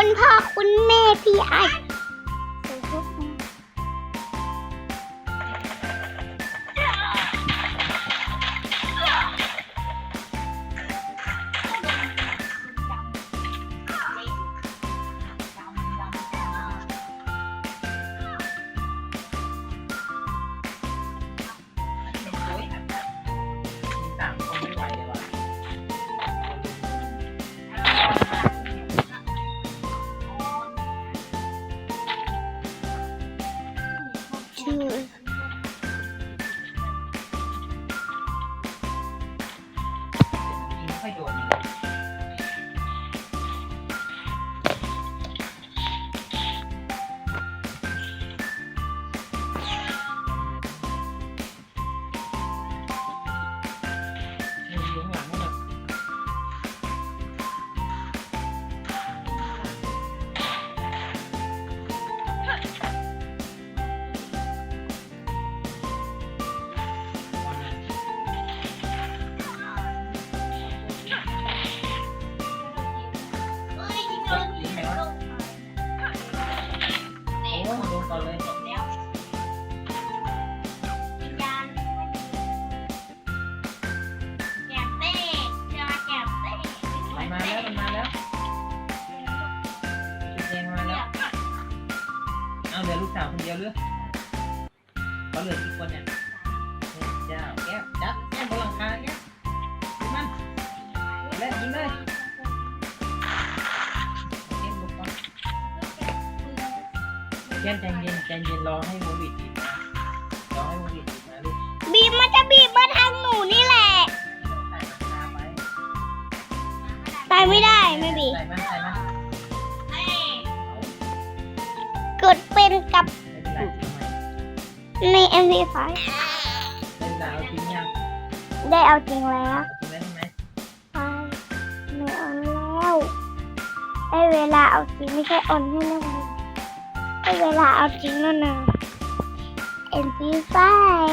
คุณพ่อคุณแม่พี่ไอ ยิ คนเดียวหรือเขาเหลือกี่คนเนี่ยเจ้าแก้วจับแก้วบนหลังคาแก้วยิงมันเล่นยิงเลยเล่นลูกบอลแก้วใจเย็นใจเย็นรอให้วงบีดอีกนะรอให้วงบีดอีกนะลูกบีบมันจะบีบมาทางหนูนี่แหละใส่หลังคาไปไปไม่ได้ไม่บีบใส่มันใส่มัน เกิดเป็นกับ ใน MP5 ไม่เป็นไรเอาทิ้งยังได้เอาจริงแล้วเอาทิ้งแล้วใช่ไหมไปไม่เอาแล้วได้เวลาเอาจริงไม่ใช่ออนให้เล่นเลยได้เวลาเอาจริงแล้วนะ MP5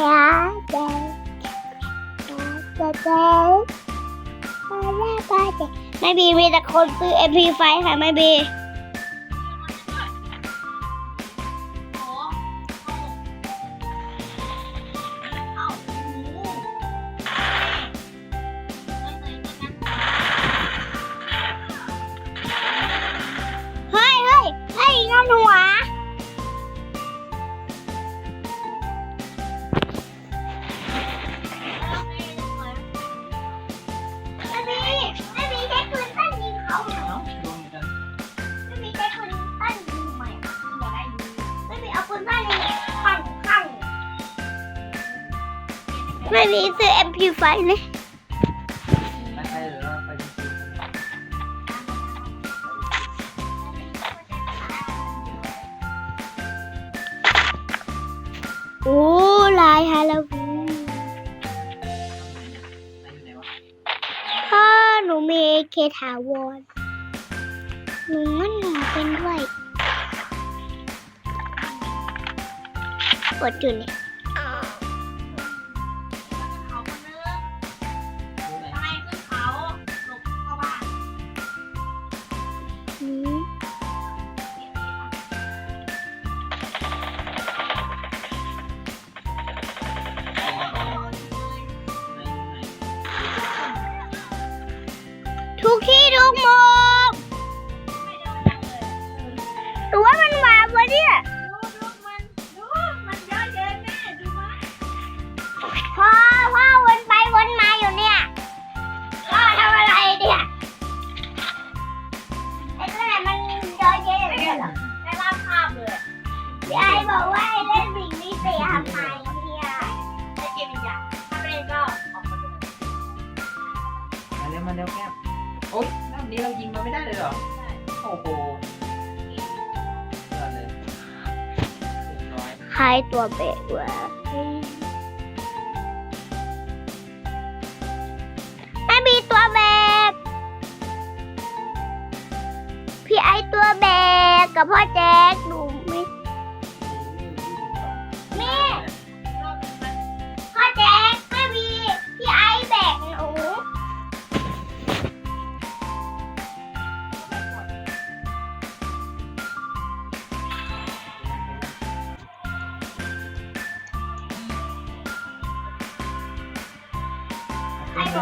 อะเจ๊เจ๊เจ๊ไม่บีมีแต่คนซื้อ MP5 ค่ะไม่บี เลยไม่ใช่หรือว่าไปจริงโอ้ลายฮาโลวีนพ่อหนูมีเคถาวรหนูมันหนูเป็นด้วยกดอยู่เนี่ย แยะเลยเหรอพี่ไอ้บอกว่าให้เล่นวิ่งนี่เตะทำไมพี่ไอ้มาเร็วมาเร็วแก้วโอ๊ยรอบนี้เรายิงมันไม่ได้เลยเหรอโอ้โหยอดเลยเรียบร้อยคล้ายตัวเบะเว่ะไม่มีตัวแบกพี่ไอตัวแบก กับพ่อแจ๊คหนูไม่พ่อแจ๊กไม่มีพี่ไอแบกหนูไอซ์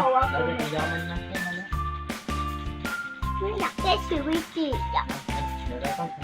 มยอนะไม่อยากได้ชีวิตจริงอะด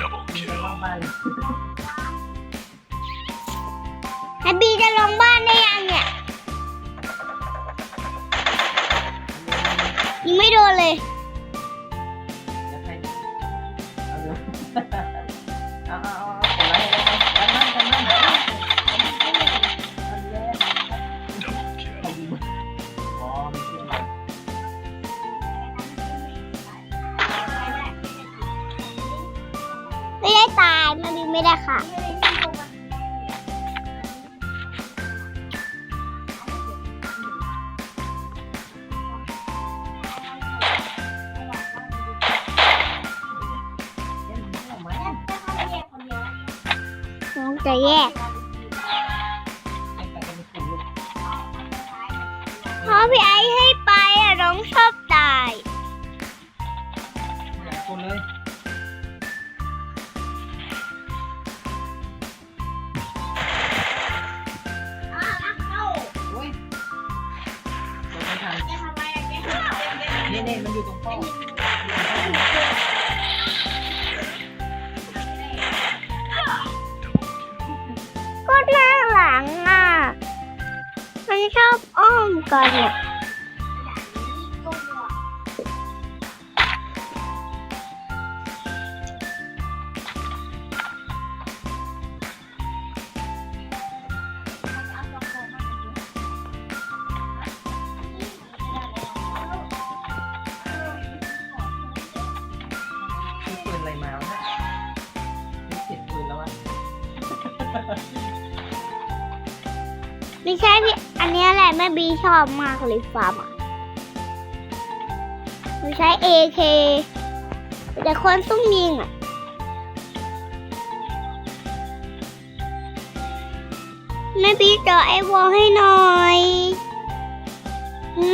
Double kill. ไอบีจะลงบ้านได้ยังเนี่ยยังไม่โดนเลย จะแยก เพราะพี่ไอให้ไปอะน้องชอบตายคนเลยนี่นี่มันอยู่ตรงป้อ กรณ์เนี่ยปืนอะไรมาวะเนี่เสียงปืนแล้ววะ ไม่ใช่พี่อันนี้แหละแม่บีชอบมากเลยฟาร์มอะหนูใช้ AK แต่คนต้องยิงอะแม่บีเจาะไอวอลให้หน่อย อื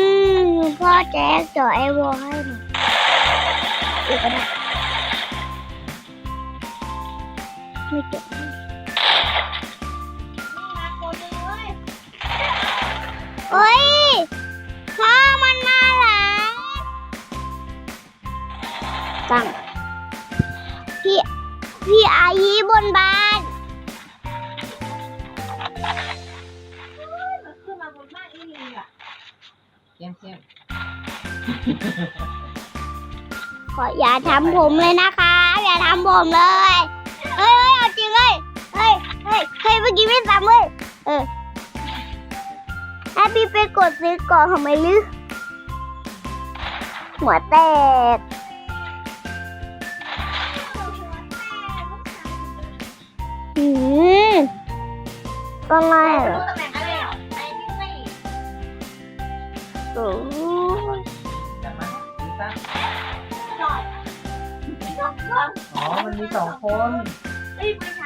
มพ่อแจ๊กเจาะไอวอลให้หน่อยอีกก็ได้ไม่เจา เฮ้ยพ่อมันมาหลังตั้งพี่พี่อายีบนบ้านขึ้นมาบนบ้านอีลีอะเข้มเข้มขออย่าทำผมเลยนะคะ อย่าทำผมเลยเฮ้ยเอาจริงเลย เฮ้ย เฮ้ย เฮ้ยเมื่อกี้ไม่ทำเลย เออ ให้พี่ไปกดซื้อก่อนทำไมลือหัวแตกอืมก็ง่ายเหรอรู้ตำแหน่งอะไรอะไอ้นี่ไม่โอ้ยจับมันดูซะจอดจอดจอดอ๋อ มันมีสองคนเอ้ยไม่ใช่